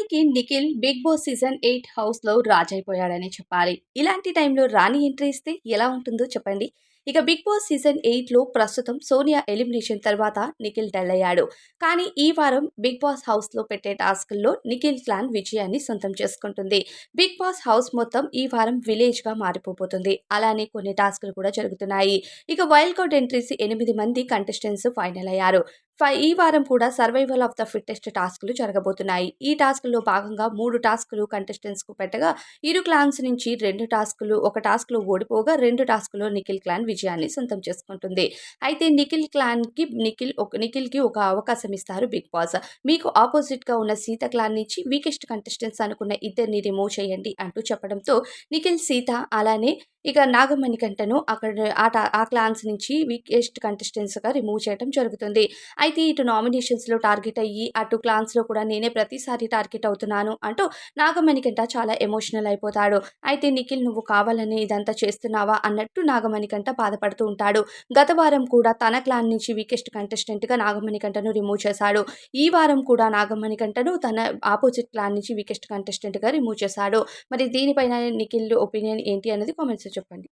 నిజానికి Nikhil big boss season eight హౌస్లో రాజైపోయాడనే చెప్పాలి. ఇలాంటి టైంలో రాణి ఎంట్రీ ఇస్తే ఎలా ఉంటుందో చెప్పండి. ఇక బిగ్ బాస్ సీజన్ ఎయిట్లో ప్రస్తుతం సోనియా ఎలిమినేషన్ తర్వాత నిఖిల్ డల్ అయ్యాడు కానీ ఈ వారం బిగ్ బాస్ హౌస్లో పెట్టే టాస్క్ల్లో నిఖిల్ క్లాన్ విజయాన్ని సొంతం చేసుకుంటుంది. బిగ్ బాస్ హౌస్ మొత్తం ఈ వారం విలేజ్గా మారిపోబోతుంది. అలానే కొన్ని టాస్క్లు కూడా జరుగుతున్నాయి. ఇక వైల్డ్ కార్డ్ ఎంట్రీస్ ఎనిమిది మంది కంటెస్టెంట్స్ ఫైనల్ అయ్యారు. ఈ వారం కూడా సర్వైవల్ ఆఫ్ ద ఫిట్టెస్ట్ టాస్క్లు జరగబోతున్నాయి. ఈ టాస్క్లో భాగంగా మూడు టాస్క్లు కంటెస్టెంట్స్కు పెట్టగా ఇరు క్లాన్స్ నుంచి రెండు టాస్కులు ఒక టాస్క్లో ఓడిపోగా రెండు టాస్క్లో నిఖిల్ క్లాన్ విజయాన్ని సొంతం చేసుకుంటుంది. అయితే నిఖిల్ క్లాన్కి నిఖిల్ ఒక నిఖిల్కి ఒక అవకాశం ఇస్తారు బిగ్ బాస్. మీకు ఆపోజిట్గా ఉన్న సీత క్లాన్ నుంచి వీకెస్ట్ కంటెస్టెంట్స్ అనుకున్న ఇద్దరిని రిమూవ్ చేయండి అంటూ చెప్పడంతో నిఖిల్ సీత అలానే ఇక నాగమణికంటను అక్కడ ఆ ఆ క్లాన్స్ నుంచి వీకెస్ట్ కంటెస్టెంట్స్గా రిమూవ్ చేయడం జరుగుతుంది. అయితే ఇటు నామినేషన్స్లో టార్గెట్ అయ్యి అటు క్లాన్స్లో కూడా నేనే ప్రతిసారి టార్గెట్ అవుతున్నాను అంటూ నాగమణికంట చాలా ఎమోషనల్ అయిపోతాడు. అయితే నిఖిల్ నువ్వు కావాలని ఇదంతా చేస్తున్నావా? అన్నట్టు నాగమణికంట బాధపడుతూ ఉంటాడు. గత వారం కూడా తన క్లాన్ నుంచి వీకెస్ట్ కంటెస్టెంట్గా నాగమణికంటను రిమూవ్ చేశాడు. ఈ వారం కూడా నాగమణికంటను తన ఆపోజిట్ క్లాన్ నుంచి వీకెస్ట్ కంటెస్టెంట్గా రిమూవ్ చేశాడు. మరి దీనిపైన నిఖిల్ ఒపీనియన్ ఏంటి అనేది కామెంట్స్ చెప్పండి.